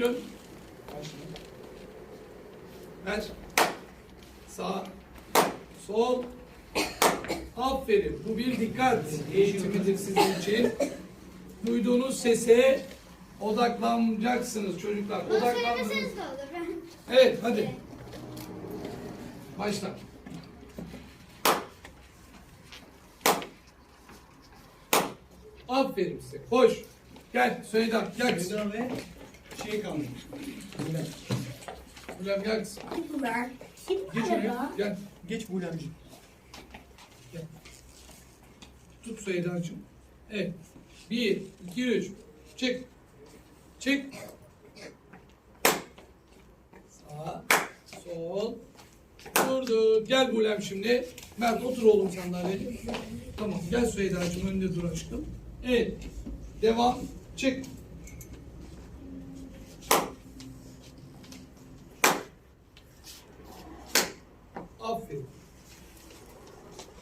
Buyurun. Ver. Sağ. Sol. Aferin. Bu bir dikkat eğitimidir sizin için. Duyduğunuz sese odaklanacaksınız çocuklar. Olur. Evet hadi. Başla. Aferin size. Koş. Gel Süheyda gel. Seda ve şey kalmış. Bülent. Hocam gel. Ben. Geç oraya. Gel. Geç Bulemciğim. Tut Süheyda'cığım. Evet. Bir, iki, üç. Çık. Çık. Sağ, sol. Durdu. Gel Bulem şimdi. Mert otur oğlum sandalyeye. Tamam. Gel Süheyda'cığım önünde dur aşkım. Evet. Devam. Çık.